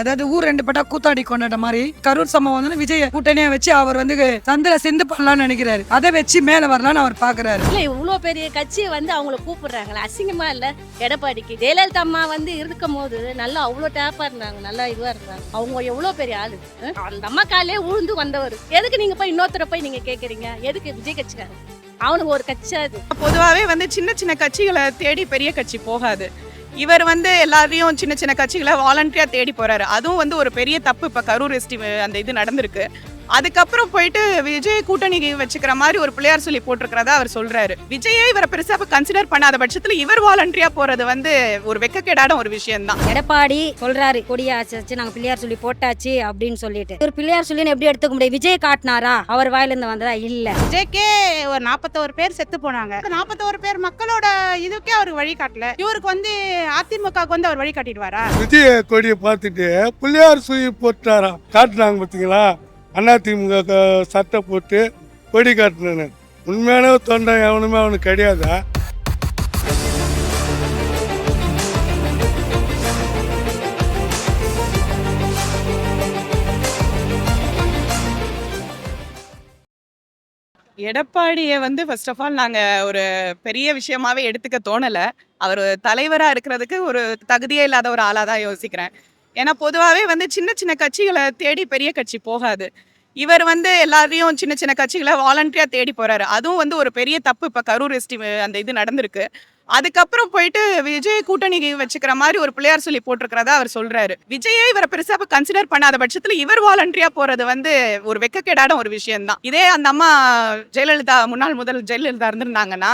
அதாவது ஊர் ரெண்டு பட்டா கூத்தாடி கொண்டாட மாதிரி கரூர் சம்பவம் வந்து விஜய் கூட்டணியை வச்சு அவர் வந்து சந்தில சிந்து பண்ணலாம்னு நினைக்கிறாரு. அதை வச்சு மேல வரலாம்னு அவர் பாக்குறாரு. இல்ல இவ்வளோ பெரிய கட்சியை வந்து அவங்கள கூப்பிடுறாங்களே அசிங்கமா இல்ல? எடப்பாடிக்கு. ஜெயலலிதா அம்மா வந்து இருக்கும் போது நல்லா அவ்வளோ டேப்பா இருந்தாங்க நல்லா இதுவா இருந்தாங்க. அவங்க எவ்வளோ பெரிய ஆளு? அந்த அம்மா காலே உழுந்து வந்தவர். எதுக்கு நீங்க போய் இன்னொருத்தரை போய் நீங்க கேக்குறீங்க? எதுக்கு விஜய் கட்சிக்காரங்க அவனுக்கு ஒரு கட்சி அது. பொதுவாகவே வந்து சின்ன சின்ன கட்சிகளை தேடி பெரிய கட்சி போகாது. இவர் வந்து எல்லாரையும் சின்ன சின்ன கட்சிகளை வாலண்டியா தேடி போறாரு. அதுவும் வந்து ஒரு பெரிய தப்பு. இப்ப கரூர் எஸ்டி அந்த இது நடந்திருக்கு. அதுக்கப்புறம் போயிட்டு விஜய் கூட்டணி வச்சுக்கிற மாதிரி ஒரு பிள்ளையார் சொல்லி போட்டிருக்கிறதா அவர் சொல்றாரு. விஜயே இவரை பெருசா கன்சிடர் பண்ணாத பட்சத்துல இவர் வாலண்டியா போறது வந்து ஒரு வெக்கக்கேடான ஒரு விஷயம்தான். எடப்பாடி சொல்றாரு கொடியாச்சு நாங்க பிள்ளையார் சொல்லி போட்டாச்சு அப்படின்னு சொல்லிட்டு. ஒரு பிள்ளையார் சொல்லி எப்படி எடுத்துக்க முடியும்? விஜய் காட்டினாரா? அவர் வாயில இருந்து வந்ததா? இல்ல. விஜய்க்கே ஒரு நாற்பத்தோரு பேர் செத்து போனாங்க. நாற்பத்தோரு பேர் மக்களோட இதுக்கே அவருக்கு வழி காட்டல. இவருக்கு வந்து அதிமுகவுக்கு வந்து அவர் வழி காட்டிடுவாரா? விஜய கொடியை பார்த்துட்டு பிள்ளையார் சுயி போட்டாராம் காட்டுனாங்க பார்த்தீங்களா அதிமுக சட்டை போட்டு கொடி காட்டினேன். உண்மையான தொண்டை எவனுமே அவனுக்கு கிடையாதா? எடப்பாடியை வந்து ஃபர்ஸ்ட் ஆஃப் ஆல் நாங்கள் ஒரு பெரிய விஷயமாவே எடுத்துக்க தோணல. அவர் தலைவராக இருக்கிறதுக்கு ஒரு தகுதியே இல்லாத ஒரு ஆளாக தான் யோசிக்கிறேன். ஏன்னா பொதுவாகவே வந்து சின்ன சின்ன கட்சிகளை தேடி பெரிய கட்சி போகாது. இவர் வந்து எல்லாரையும் சின்ன சின்ன கட்சிகளை வாலண்டியாக தேடி போகிறாரு அதுவும் வந்து ஒரு பெரிய தப்பு. இப்போ கரூர் எஸ்டி அந்த இது நடந்திருக்கு. அதுக்கப்புறம் போயிட்டு விஜய் கூட்டணி வச்சுக்கிற மாதிரி ஒரு பிள்ளையார் சொல்லி போட்டிருக்கிறதா அவர் சொல்றாரு. விஜயே இவரை பெருசா கன்சிடர் பண்ணாத பட்சத்துல இவர் வாலண்டியா போறது வந்து ஒரு வெக்கக்கேடான ஒரு விஷயம்தான். இதே அந்த அம்மா ஜெயலலிதா முன்னாள் முதல் ஜெயலலிதா இருந்திருந்தாங்கன்னா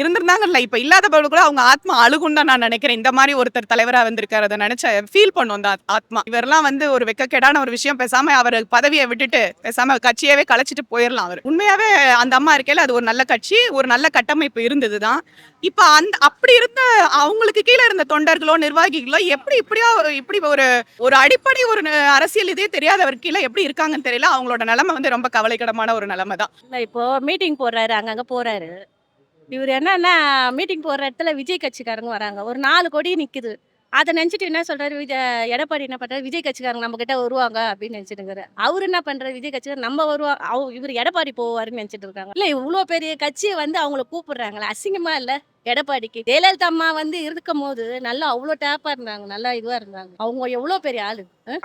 இருந்திருந்தாங்கல்ல இப்ப இல்லாத போது கூட அவங்க ஆத்மா அழுகும் தான் நான் நினைக்கிறேன். இந்த மாதிரி ஒருத்தர் தலைவரா வந்திருக்காரு அதை நினைச்ச ஃபீல் பண்ணும் அந்த ஆத்மா. இவரெல்லாம் வந்து ஒரு வெக்கக்கேடான ஒரு விஷயம் பேசாம அவர் பதவியை விட்டுட்டு பேசாம கட்சியவே கலைச்சிட்டு போயிடலாம் அவர். உண்மையாவே அந்த அம்மா இருக்கையில அது ஒரு நல்ல கட்சி ஒரு நல்ல கட்டமைப்பு இருந்ததுதான். இப்ப அந்த அப்படி இருந்த அவங்களுக்கு கீழே இருந்த தொண்டர்களோ நிர்வாகிகளோ எப்படி இப்படியா ஒரு இப்படி ஒரு ஒரு அடிப்படை ஒரு அரசியல் இதே தெரியாதவர் கீழே எப்படி இருக்காங்கன்னு தெரியல. அவங்களோட நிலைமை வந்து ரொம்ப கவலைக்கிடமான ஒரு நிலைமை தான். இல்லை இப்போ மீட்டிங் போடுறாரு அங்கங்க போறாரு. இவர் என்னன்னா மீட்டிங் போடுற இடத்துல விஜய் கட்சிக்காரங்க வராங்க. ஒரு நாலு கோடி நிற்குது அதை நினச்சிட்டு என்ன சொல்றாரு? விஜய் எடப்பாடி என்ன பண்றாரு? விஜய் கட்சிக்காரங்க நம்ம கிட்ட வருவாங்க அப்படின்னு நினச்சிட்டு அவர் என்ன பண்றாரு? விஜய் கட்சிக்காரங்க நம்ம வருவா அவ இவர் எடப்பாடி போவாருன்னு நினச்சிட்டு இருக்காங்க. இல்லை இவ்வளோ பெரிய கட்சியை வந்து அவங்கள கூப்பிடுறாங்களே அசிங்கமா இல்லை? எடப்பாடிக்கு. ஜெயலலிதா அம்மா வந்து இருக்கும் போது நல்லா அவ்வளோ டேப்பா இருந்தாங்க நல்லா இதுவா இருந்தாங்க. அவங்க எவ்வளோ பெரிய ஆளு?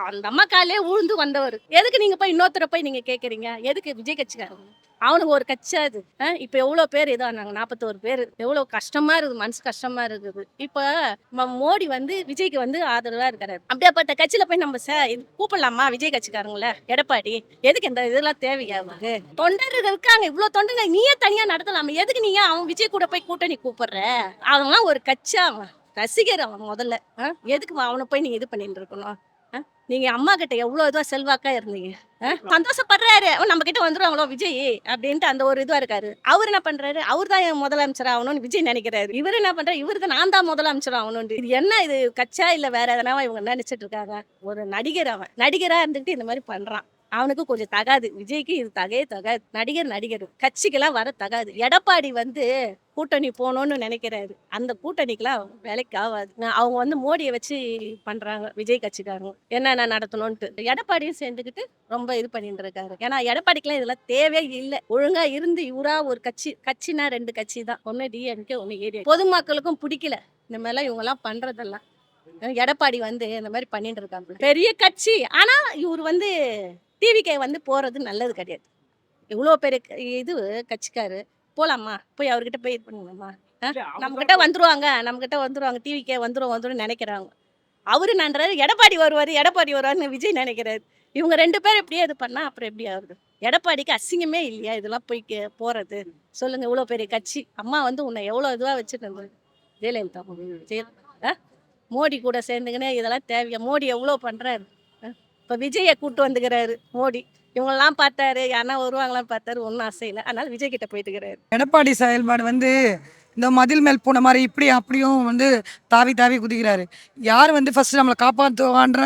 அந்த அம்மா காலே உழுந்து வந்தவர். எதுக்கு நீங்க போய் இன்னொருத்தர போய் நீங்க கேக்குறீங்க? எதுக்கு விஜய் கட்சிக்காரங்க? அவனுக்கு ஒரு கட்சி அது. இப்ப எவ்வளவு பேர் இதானாங்க? நாற்பத்தோரு பேர். எவ்வளவு கஷ்டமா இருக்குது மனசு கஷ்டமா இருக்குது. இப்ப மோடி வந்து விஜய்க்கு வந்து ஆதரவா இருக்காரு. அப்படியாப்பட்ட கட்சியில போய் நம்ம சே இது கூப்பிடலாமா விஜய் கட்சிக்காரங்கள? எடப்பாடி எதுக்கு இந்த இதெல்லாம் தேவையா அவருக்கு தொண்டர்கள் இருக்காங்க இவ்வளவு தொண்டர்கள் நீயே தனியா நடத்தலாமா. எதுக்கு நீங்க அவன் விஜய் கூட போய் கூட்டணி கூப்பிடுற? அவன்லாம் ஒரு கட்சி அவன். ரசிகர் அவன் முதல்ல. அஹ் எதுக்கு அவனை போய் நீங்க இது பண்ணிட்டு இருக்கணும்? நீங்க அம்மா கிட்ட எவ்வளவு இதுவா செல்வாக்கா இருந்தீங்க? சந்தோஷப்படுறாரு. அவன் நம்ம கிட்ட வந்துருவாங்களோ விஜய்? அப்படின்ட்டு அந்த ஒரு இதுவா இருக்காரு. அவர் என்ன பண்றாரு? அவர் தான் என் முதலமைச்சர் ஆகணும்னு விஜய் நினைக்கிறாரு. இவர் என்ன பண்றாரு? இவர் தான் நான் தான் முதலமைச்சர் ஆகணும்னு. இது என்ன இது? கச்சா இல்ல வேற எதனாவா இவங்க நினைச்சிட்டு இருக்காங்க. ஒரு நடிகர் அவன். நடிகரா இருந்துட்டு இந்த மாதிரி பண்றான். அவனுக்கு கொஞ்சம் தகாது. விஜய்க்கு இது தகையே தகாது நடிகர் நடிகர். கட்சிக்கெல்லாம் வர தகாது. எடப்பாடி வந்து கூட்டணி போகணும்னு நினைக்கிறாரு. அந்த கூட்டணிக்கெல்லாம் வேலைக்கு ஆகாது. அவங்க வந்து மோடியை வச்சு பண்றாங்க விஜய் கட்சிக்காரங்க. என்னென்ன நடத்தணும்ட்டு எடப்பாடியும் சேர்ந்துக்கிட்டு ரொம்ப இது பண்ணிட்டு இருக்காரு. ஏன்னா எடப்பாடிக்கெல்லாம் இதெல்லாம் தேவையே இல்லை. ஒழுங்கா இருந்து இவரா ஒரு கட்சி கட்சினா ரெண்டு கட்சி தான். ஒன்னு டிஎம்கே ஒன்னு ஏடிஎம் பொதுமக்களுக்கும் பிடிக்கல. இந்த மாதிரிலாம் இவங்க எல்லாம் பண்றதெல்லாம். எடப்பாடி வந்து இந்த மாதிரி பண்ணிட்டு இருக்காங்க பெரிய கட்சி. ஆனா இவர் வந்து டிவிகே வந்து போறது நல்லது கிடையாது. இவ்வளோ பெரிய இது கட்சிக்காரு போலாமா? போய் அவர்கிட்ட போய் இது பண்ணுங்கம்மா. நம்ம கிட்ட வந்துருவாங்க. நம்ம கிட்ட வந்துருவாங்க. டிவிக்கே வந்துரும் வந்துரும் நினைக்கிறாங்க அவரு நன்றாரு எடப்பாடி வருவாரு எடப்பாடி வருவாருன்னு விஜய் நினைக்கிறாரு. இவங்க ரெண்டு பேரும் எப்படியே இது பண்ணா அப்புறம் எப்படி ஆகுது? எடப்பாடிக்கு அசிங்கமே இல்லையா? இதெல்லாம் போய் கே- போறது? சொல்லுங்க இவ்வளோ பெரிய கட்சி. அம்மா வந்து உன்னை எவ்வளோ இதுவாக வச்சுட்டு ஜெயலலிதா. ஜெய ஆ? மோடி கூட சேர்ந்துக்கினே இதெல்லாம் தேவையா? மோடி எவ்வளோ பண்றாரு? இப்போ விஜயை கூட்டு வந்துக்கிறாரு மோடி. இவங்கெல்லாம் பார்த்தாரு யாருன்னா வருவாங்களான்னு பார்த்தாரு ஒன்றும் அசையில அதனால விஜய் கிட்ட போயிட்டு இருக்கிறாரு எடப்பாடி செயல்பாடு வந்து இந்த மதில் மேல் போன மாதிரி இப்படி அப்படியும் வந்து தாவி தாவி குதிக்கிறாரு. யார் வந்து ஃபர்ஸ்ட் நம்மளை காப்பாற்றுவான்ற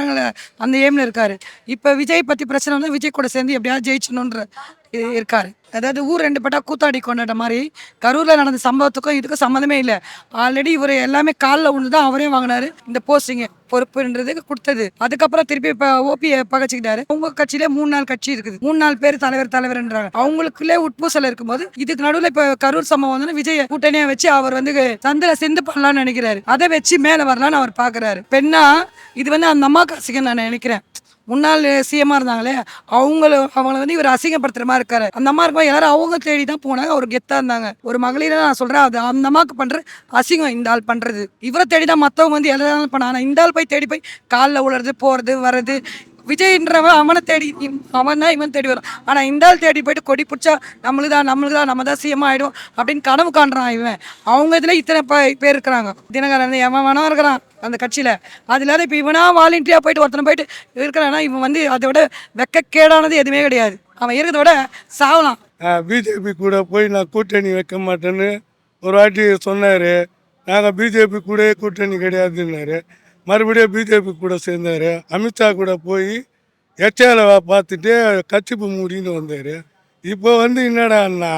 அந்த எய்மில் இருக்காரு. இப்போ விஜய் பற்றி பிரச்சனை வந்து விஜய் கூட சேர்ந்து எப்படியாவது ஜெயிச்சணுன்ற இருக்காரு. அதாவது ஊர் ரெண்டு பட்டா கூத்தாடி கொண்டாட மாதிரி கரூரில் நடந்த சம்பவத்துக்கும் இதுக்கும் சம்மந்தமே இல்லை. ஆல்ரெடி இவர் எல்லாமே காலில் ஒன்று தான் அவரையும் வாங்கினாரு. இந்த போஸ்டிங்கு பொறுப்புன்றதுக்கு கொடுத்தது. அதுக்கப்புறம் திருப்பி இப்போ ஓபியை பகச்சிக்கிட்டாரு. உங்க கட்சியில மூணு நாள் கட்சி இருக்குது. மூணு நாலு பேர் தலைவர் தலைவர்ன்றாங்க. அவங்களுக்குள்ளே உட்பூசல் இருக்கும்போது இதுக்கு நடுவில் இப்போ கரூர் சம்பவம் வந்து விஜய் கூட்டணியை வச்சு அவர் வந்து சந்தில சிந்து பண்ணலாம்னு நினைக்கிறாரு. அதை வச்சு மேலே வரலான்னு அவர் பார்க்குறாரு பெண்ணா இது வந்து அந்த அம்மா அசிங்கம் நான் நினைக்கிறேன். முன்னாள் சிஎம்மாக இருந்தாங்களே அவங்கள அவங்கள வந்து இவர் அசிங்கப்படுத்துற மாதிரி இருக்காரு. அந்த அம்மா இருக்கும் எல்லாரும் அவங்க தேடி தான் போனாங்க. அவர் கெத்தாக இருந்தாங்க. ஒரு மகளிர நான் சொல்கிறேன் அது அந்த அம்மாவுக்கு பண்ணுற அசிங்கம் இந்த ஆள் பண்ணுறது இவரை தேடி தான் மற்றவங்க வந்து எல்லாரும் பண்ணாங்க இந்த ஆள் போய் தேடி போய் காலில் உழுறது போகிறது வர்றது விஜய்ன்றவன் அவனை தேடி அவன் தான் இவன் தேடி வரும். ஆனால் இந்த ஆள் தேடி போயிட்டு கொடி பிடிச்சா நம்மளுக்கு தான் நம்மளுக்கு தான் நம்ம தான் சிஎம் ஆயிடும் அப்படின்னு கனவு காண்றான் இவன். அவங்க இதில் இத்தனை பே- பேர் இருக்கிறாங்க. தினகரன் எவன் வேணா இருக்கிறான் அந்த கட்சியில். அது இல்லாத இப்போ இவனா வாலண்டியாக போயிட்டு ஒருத்தனை போயிட்டு இருக்கிறான்னா இவன் வந்து அதை விட வெக்கக்கேடானது எதுவுமே கிடையாது. அவன் இருக்கிறத விட சாவலாம். பிஜேபி கூட போய் நான் கூட்டணி வைக்க மாட்டேன்னு ஒரு வாட்டி சொன்னார். நாங்கள் பிஜேபி கூட கூட்டணி கிடையாதுன்னாரு. மறுபடியும் பிஜேபி கூட சேர்ந்தார். அமித்ஷா கூட போய் எச்ஆல பார்த்துட்டு கட்சிப்பு மூடின்னு வந்தார். இப்போ வந்து என்னடான்னா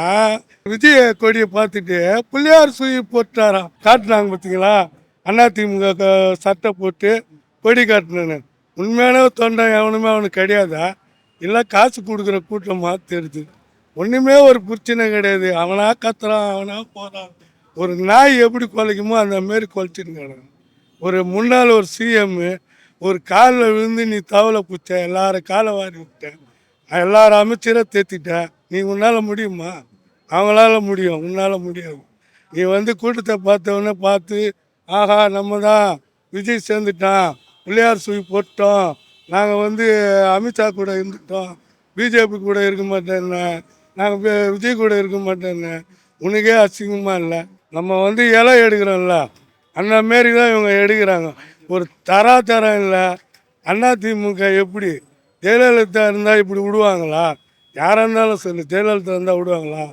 விஜய கொடியை பார்த்துட்டு பிள்ளையார் சுயி போட்டாராம் காட்டினாங்க பார்த்தீங்களா? அதிமுக க- சட்டை போட்டு கொடி காட்டினேன்னு. உண்மையான தொண்டை எவனுமே அவனுக்கு கிடையாதா? இல்லை காசு கொடுக்குற கூட்டமாக தெரியுது. ஒன்றுமே ஒரு பிரச்சனை கிடையாது. அவனா கத்துறான் அவனா போகிறான் ஒரு நாய் எப்படி குலைக்குமோ அந்த மாரி குலைச்சிருக்காங்க ஒரு முன்னாள் ஒரு சிஎம் ஒரு காலில் விழுந்து நீ தவளை பிடிச்ச எல்லாரும் காலை வாரி விட்ட. எல்லாரும் அமைச்சரை தேத்திட்டேன் நீ உன்னால் முடியுமா? அவங்களால முடியும் உன்னால் முடியாது. நீ வந்து கூட்டத்தை பார்த்தவொடனே பார்த்து ஆஹா நம்ம தான் விஜய் சேர்ந்துட்டான். பிள்ளையார் சுவி போட்டோம். நாங்கள் வந்து அமித்ஷா கூட இருந்துட்டோம். பிஜேபி கூட இருக்க மாட்டேன்னு நாங்கள் விஜய் கூட இருக்க மாட்டேன்னு உனக்கே அசிங்கமாக இல்லை? நம்ம வந்து இலை எடுக்கிறோம்ல. அந்த மாரி தான் இவங்க எடுக்கிறாங்க. ஒரு தரா தரம் இல்லை திமுக எப்படி ஜெயலலிதா இருந்தால் இப்படி விடுவாங்களா? யாராக இருந்தாலும் சொல்லு ஜெயலலிதா இருந்தால் விடுவாங்களா?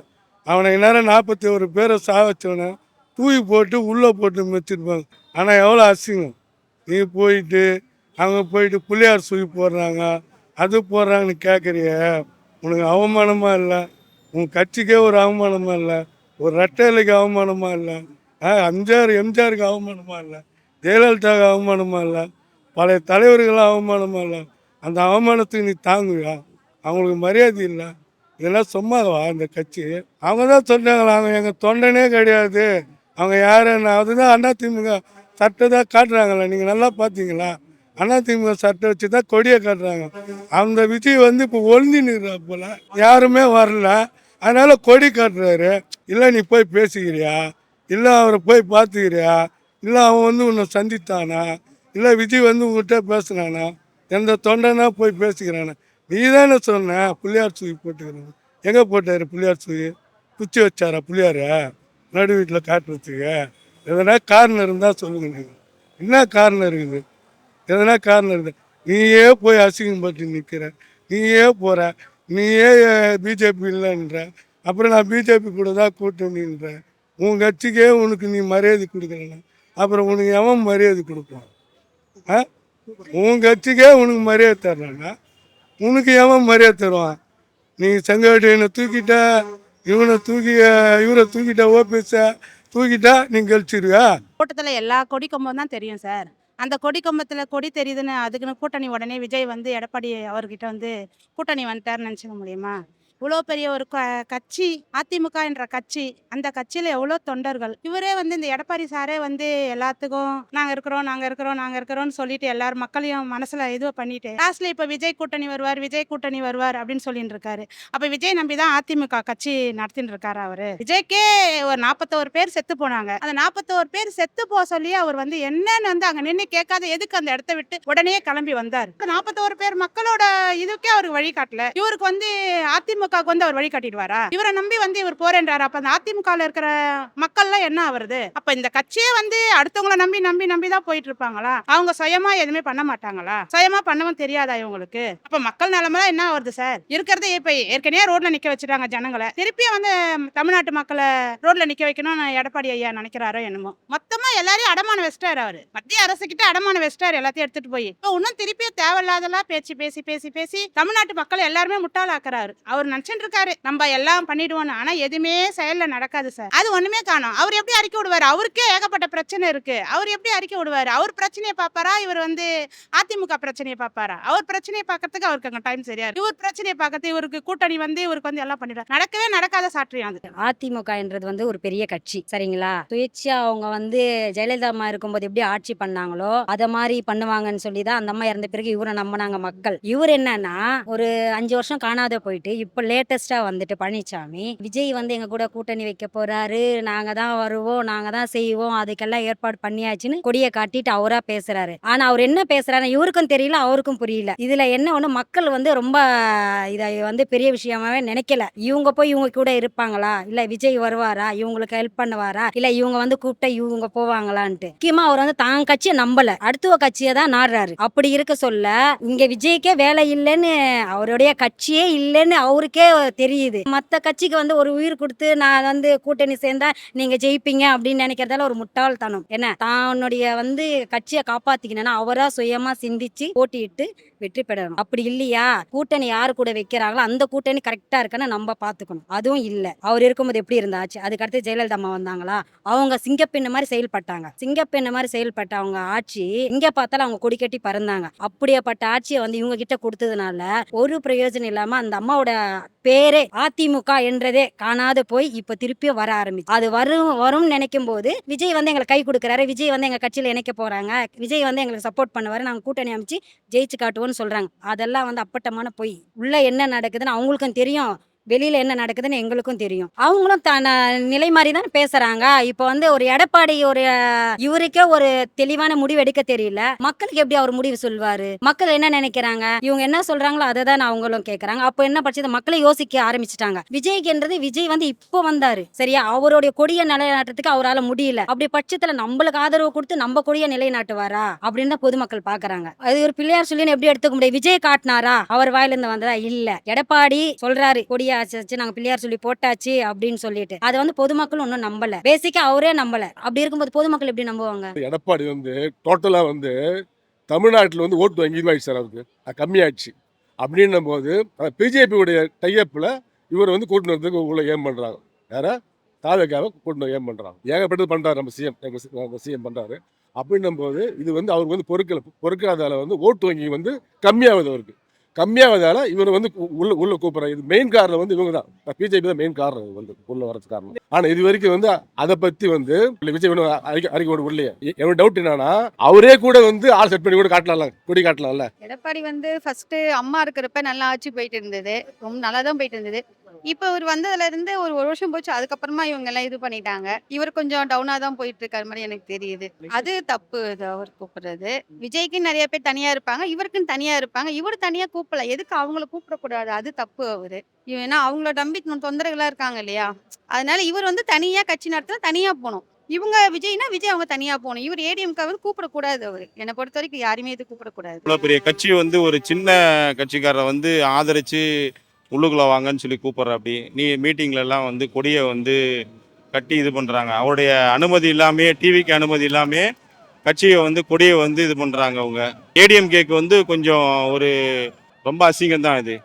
அவனை நேரம் நாற்பத்தி ஒரு பேரை சாவச்சவனை தூய் போட்டு உள்ளே போட்டு மிச்சிருப்பாங்க ஆனால் எவ்வளோ அசிங்கம். நீ போயிட்டு அங்கே போயிட்டு புள்ளியார் சுழி போடுறாங்க. அது போடுறாங்கன்னு கேட்குறிய உனக்கு அவமானமாக இல்லை? உன் கட்சிக்கே ஒரு அவமானமாக இல்லை? ஒரு ரெட்டையிலைக்கு அவமானமாக இல்லை? ஆ எம்ஜிஆருக்கு அவமானமாக இல்லை? ஜெயலலிதாவுக்கு அவமானமாக இல்லை? பழைய தலைவர்கள் அவமானமாக இல்லை? அந்த அவமானத்துக்கு நீ தாங்குவியா? அவங்களுக்கு மரியாதை இல்லை? இதெல்லாம் சும்மாவா இந்த கட்சி? அவங்க தான் சொன்னாங்களா அவங்க எங்கள் தொண்டனே கிடையாது. அவங்க யாருன்னு அதுதான் அதிமுக சட்டை தான் காட்டுறாங்களே நீங்கள் நல்லா பார்த்தீங்களா அண்ணா திமுக சட்டை வச்சு தான் கொடியை காட்டுறாங்க. அந்த விஜய் வந்து இப்போ ஒளிஞ்சு நிற்கிறா போல. யாருமே வரல. அதனால கொடி காட்டுறாரு. இல்லை நீ போய் பேசிக்கிறியா? இல்லை அவரை போய் பார்த்துக்கிறியா? இல்லை அவன் வந்து உன்னை சந்தித்தானா? இல்லை விஜய் வந்து உங்ககிட்ட பேசுனானா? எந்த தொண்டனா போய் பேசிக்கிறானா? நீ தானே சொன்ன புள்ளியார் சுழி போட்டுக்கிறேன் எங்கே போட்டார் புள்ளியார் சுழி குச்சி வச்சாரா புள்ளியார? நடு வீட்டில் காட்டுறதுக்கு எதனா காரணம் இருந்தால் சொல்லுங்க நீங்கள் என்ன காரணம் இருக்குது? எதனா காரணம் இருக்குது நீயே போய் அசிங்கப்பட்டு நிற்கிற நீயே போகிற நீயே பிஜேபி இல்லைன்ற. அப்புறம் நான் பிஜேபி கூட தான் கூட்டணின்றேன் உன் கட்சிக்கே உனக்கு நீ மரியாதை கொடுக்கலன்னு அப்புறம் உனக்கு எவன் மரியாதை கொடுப்பான்? ஆ? உன் கட்சிக்கே உனக்கு மரியாதை தர்றாங்க உனக்கு எவன் மரியாதை தருவான்? நீ செங்கோட்டையனை தூக்கிட்ட இவனை தூக்கி இவரை தூக்கிட்ட ஓபிஎஸை தூக்கிட்டா நீ கழிச்சிருவியா கூட்டத்தில் எல்லா கொடி கம்பம் தான் தெரியும் சார். அந்த கொடி கம்பத்தில் கொடி தெரியுதுன்னு அதுக்குன்னு கூட்டணி உடனே விஜய் வந்து எடப்பாடி அவர்கிட்ட வந்து கூட்டணி வந்துட்டாருன்னு நினச்சிக்க முடியுமா? இவ்வளோ பெரிய ஒரு க- கட்சி அதிமுக என்ற கட்சி அந்த கட்சியில் எவ்வளோ தொண்டர்கள்? இவரே வந்து இந்த எடப்பாடி சாரே வந்து எல்லாத்துக்கும் நாங்கள் இருக்கிறோம் நாங்கள் இருக்கிறோம் நாங்கள் இருக்கிறோம்னு சொல்லிட்டு எல்லாரும் மக்களையும் மனசில் இது பண்ணிட்டு லாஸ்ட்ல இப்போ விஜய் கூட்டணி வருவார் விஜய் கூட்டணி வருவார் அப்படின்னு சொல்லிட்டு இருக்காரு. அப்போ விஜய் நம்பி தான் அதிமுக கட்சி நடத்தின்னு இருக்காரு அவரு. விஜய்க்கே ஒரு நாற்பத்தோரு பேர் செத்து போனாங்க. அந்த நாற்பத்தோரு பேர் செத்து போக சொல்லி அவர் வந்து என்னன்னு வந்து அங்கே நின்று கேட்காத எதுக்கு அந்த இடத்த விட்டு உடனே கிளம்பி வந்தார். நாற்பத்தோரு பேர் மக்களோட இதுக்கே அவருக்கு வழிகாட்டல. இவருக்கு வந்து அதிமுக அதிமுகவுக்கு வந்து அவர் வழிகாட்டிடுவாரா இவரை நம்பி வந்து இவர் போறேன்றாரு? அப்ப அந்த அதிமுகல இருக்கிற மக்கள்லாம் என்ன ஆவறது? அப்ப இந்த கட்சியே வந்து அடுத்தவங்கள நம்பி நம்பி நம்பி தான் போயிட்டு இருப்பாங்களா அவங்க சுயமா எதுவுமே பண்ண மாட்டாங்களா? சுயமா பண்ணவும் தெரியாதா இவங்களுக்கு? அப்ப மக்கள் நிலைமை என்ன வருது சார்? இருக்கிறதே இப்ப ஏற்கனவே ரோட்ல நிக்க வச்சிட்டாங்க ஜனங்களை. திருப்பியும் வந்து தமிழ்நாட்டு மக்களை ரோட்ல நிக்க வைக்கணும்னு எடப்பாடி ஐயா நினைக்கிறாரோ என்னமோ. மொத்தமா எல்லாரையும் அடமான வச்சிட்டாரு அவரு. மத்திய அரசு கிட்ட அடமான வச்சிட்டாரு எல்லாத்தையும் எடுத்துட்டு போய். இப்ப இன்னும் திருப்பியும் தேவையில்லாதெல்லாம் பேச்சு பேசி பேசி பேசி தமிழ்நாட்டு மக்களை எல்லாருமே முட்டாளாக்குறாரு. அவர் நினைச்சிட்டு இருக்காரு நம்ம எல்லாம் பண்ணிடுவோம் ஆனா எதுவுமே செயல்ல நடக்காது சார். அது ஒண்ணுமே காணும். அவர் எப்படி அறிக்கை விடுவாரு? அவருக்கே ஏகப்பட்ட பிரச்சனை இருக்கு. அவர் எப்படி அறிக்கை விடுவாரு? அவர் பிரச்சனையை பாப்பாரா இவர் வந்து அதிமுக பிரச்சனையை பாப்பாரா அவர் பிரச்சனையை பார்க்கறதுக்கு அவருக்கு அங்க டைம் சரியா இருக்கு. இவர் பிரச்சனையை பார்க்கறது இவருக்கு கூட்டணி வந்து இவருக்கு வந்து எல்லாம் பண்ணிடுறாரு நடக்கவே நடக்காத சாற்றியம் அது. அதிமுகன்றது வந்து ஒரு பெரிய கட்சி. சரிங்களா? சுயேட்சையா அவங்க வந்து ஜெயலலிதா அம்மா இருக்கும்போது எப்படி ஆட்சி பண்ணாங்களோ அதை மாதிரி பண்ணுவாங்கன்னு சொல்லி தான் அந்த அம்மா இறந்த பிறகு இவரை நம்பினாங்க மக்கள். இவர் என்னன்னா ஒரு அஞ்சு வருஷம் காணாத போயிட்டு இப்போ லேட்டஸ்ட்டாக வந்துட்டு பழனிசாமி விஜய் வந்து எங்கள் கூட கூட்டணி வைக்க போகிறாரு நாங்கள் தான் வருவோம் நாங்கள் தான் செய்வோம். அதுக்கெல்லாம் ஏற்பாடு பண்ணியாச்சுன்னு கொடியை காட்டிட்டு அவராக பேசுகிறாரு ஆனால் அவர் என்ன பேசுகிறாரு இவருக்கும் தெரியல அவருக்கும் புரியல. இதில் என்ன ஒன்று மக்கள் வந்து ரொம்ப இதை வந்து பெரிய விஷயமாவே நினைக்கல. இவங்க போய் இவங்க கூட இருப்பாங்களா? இல்லை விஜய் வருவாரா? இவங்களுக்கு ஹெல்ப் பண்ணுவாரா? இல்லை இவங்க வந்து கூப்பிட்டா இவங்க போவாங்களான்ட்டு. முக்கியமாக அவர் வந்து தான் கட்சியை நம்பல. அடுத்துவ கட்சியை தான் நாடுறாரு. அப்படி இருக்க சொல்ல இங்கே விஜய்க்கே வேலை இல்லைன்னு அவருடைய கட்சியே இல்லைன்னு அவருக்கு தெரியுது. மற்ற கட்சிக்கு வந்து ஒரு உயிர் கொடுத்து நான் வந்து கூட்டணி சேர்ந்தா நீங்க ஜெயிப்பீங்க அப்படின்னு நினைக்கிறதால ஒரு முட்டாள்தனம். என்ன? தன்னுடைய வந்து கட்சியை காப்பாத்திக்கணும்னா அவரா சுயமா சிந்திச்சு போட்டியிட்டு வெற்றி பெறணும். அப்படி இல்லையா? கூட்டணி யாரு கூட வைக்கிறாங்களோ அந்த கூட்டணி கரெக்டா இருக்குன்னு நம்ம பாத்துக்கணும். அதுவும் இல்ல. அவர் இருக்கும்போது எப்படி இருந்தாச்சு? அதுக்கடுத்து ஜெயலலிதா அம்மா வந்தாங்களா? அவங்க சிங்கப்பெண்ணு மாதிரி செயல்பட்டாங்க. சிங்கப்பெண்ணு மாதிரி செயல்பட்ட அவங்க ஆட்சி இங்க பார்த்தாலும் அவங்க கொடி கட்டி பறந்தாங்க. அப்படியேப்பட்ட ஆட்சியை வந்து இவங்க கிட்ட கொடுத்ததுனால ஒரு பிரயோஜனம் இல்லாம அந்த அம்மாவோட பேரே அதிமுக என்றதே காணாத போய் இப்ப திருப்பி வர ஆரம்பிச்சு. அது வரும் வரும்னு நினைக்கும் போது விஜய் வந்து எங்களுக்கு கை கொடுக்குறாரு. விஜய் வந்து எங்க கட்சியில இணைக்க போறாங்க. விஜய் வந்து எங்களுக்கு சப்போர்ட் பண்ணுவாரு. நாங்க கூட்டணி அமைச்சு ஜெயிச்சு காட்டுவோம்னு சொல்றாங்க. அதெல்லாம் வந்து அப்பட்டமான பொய். உள்ள என்ன நடக்குதுன்னு அவங்களுக்கும் தெரியும். வெளியில என்ன நடக்குதுன்னு எங்களுக்கும் தெரியும். அவங்களும் தன நிலை மாதிரி தான் பேசுறாங்க. இப்போ வந்து ஒரு எடப்பாடி ஒரு இவருக்கே ஒரு தெளிவான முடிவு எடுக்க தெரியல. மக்களுக்கு எப்படி அவர் முடிவு சொல்வாரு? மக்கள் என்ன நினைக்கிறாங்க? இவங்க என்ன சொல்றாங்களோ அதை தான் அவங்களும் கேட்குறாங்க அப்போ என்ன படிச்சது? மக்களை யோசிக்க ஆரம்பிச்சிட்டாங்க. விஜய்க்குன்றது விஜய் வந்து இப்போ வந்தாரு. சரியா? அவருடைய கொடியை நிலைநாட்டுறதுக்கு அவரால் முடியல. அப்படி பட்சத்துல நம்மளுக்கு ஆதரவு கொடுத்து நம்ம கொடியை நிலைநாட்டுவாரா? அப்படின்னு தான் பொதுமக்கள் பாக்குறாங்க. அது ஒரு பிள்ளையார் சொல்லி எப்படி எடுத்துக்க முடியும்? விஜய் காட்டினாரா? அவர் வாயிலிருந்து வந்ததா? இல்ல. எடப்பாடி சொல்றாரு கொடியை ஆச்சு நாங்க பிள்ளையார் சொல்லி போட்டாச்சு அப்படின்னு சொல்லிட்டு. அதை வந்து பொதுமக்கள் ஒன்றும் நம்பல. பேசிக்கா அவரே நம்பல. அப்படி இருக்கும்போது பொதுமக்கள் எப்படி நம்புவாங்க? எடப்பாடி வந்து டோட்டலாக வந்து தமிழ்நாட்டில் வந்து ஓட்டு வங்கி இதுவாயிடுச்சு சார் அவருக்கு. அது கம்மியாயிடுச்சு. அப்படின்னும் போது பிஜேபியுடைய டைப்பில் இவர் வந்து கூட்டின்னு வரதுக்கு உங்களை ஏம் பண்ணுறாங்க யார? தாவேக்காவை கூட்டின்னு ஏம் பண்ணுறாங்க ஏகப்பட்டது பண்ணுறாரு நம்ம சிஎம் எங்கள் சிஎம் பண்ணுறாரு அப்படின்னும் போது இது வந்து அவருக்கு வந்து பொறுக்கல. பொறுக்காதால வந்து ஓட்டு வங்கி வந்து கம்மியாகுது அவருக்கு. கம்மியாகிறதால இவர் வந்து உள்ள உள்ள கூப்பிட்றாரு. இது மெயின் காரணம் வந்து இவங்க தான். பிஜேபி தான் மெயின் காரணம் வந்து உள்ள வரது காரணம். ஆனா இது வரைக்கும் வந்து அதை பத்தி வந்து விஜய் அறிக்கை அறிக்கை விட விடலையே. என்னோட டவுட் என்னன்னா அவரே கூட வந்து ஆள் செட் பண்ணி கூட காட்டலாம்ல கொடி காட்டலாம்ல. எடப்பாடி வந்து ஃபர்ஸ்ட் அம்மா இருக்கிறப்ப நல்லா ஆட்சி போயிட்டு இருந்தது. ரொம்ப நல்லா தான் போயிட்டு இருந்தது. இப்போ இவர் வந்ததுல இருந்து ஒரு ஒரு வருஷம் போச்சு. அதுக்கப்புறமா இவங்க எல்லாம் இது பண்ணிட்டாங்க. இவர் கொஞ்சம் டவுனா தான் போயிட்டு இருக்காரு மாதிரி எனக்கு தெரியுது. அது தப்பு. இது அவர் கூப்பிடுறது. விஜய்க்கு நிறைய பேர் தனியா இருப்பாங்க. இவருக்குன்னு தனியா இருப்பாங்க. இவர் தனியா கூப்பிடல. எதுக்கு அவங்கள கூப்பிடக்கூடாது? அது தப்பு அவரு. இவ- ஏன்னா அவங்கள நம்பி தொந்தரவுகளா இருக்காங்க இல்லையா? அதனால இவர் வந்து தனியா கட்சி நடத்த தனியா போகணும். இவங்க விஜய்னா விஜய் அவங்க தனியா போகணும். இவர் ஏடிஎம்க வந்து கூப்பிடக்கூடாது அவரு. என்னை பொறுத்த வரைக்கும் யாருமே இது கூப்பிடக்கூடாது. இவ்வளோ பெரிய கட்சி வந்து ஒரு சின்ன கட்சிக்காரரை வந்து ஆதரித்து உள்ளுக்குள்ளே வாங்கன்னு சொல்லி கூப்பிட்ற அப்படி. நீ மீட்டிங்லலாம் வந்து கொடியை வந்து கட்டி இது பண்ணுறாங்க அவருடைய அனுமதி இல்லாமே டிவிக்கு அனுமதி இல்லாமே கட்சியை வந்து கொடியை வந்து இது பண்ணுறாங்க அவங்க. ஏடிஎம்கேக்கு வந்து கொஞ்சம் ஒரு ரொம்ப அசிங்கம் தான் இது.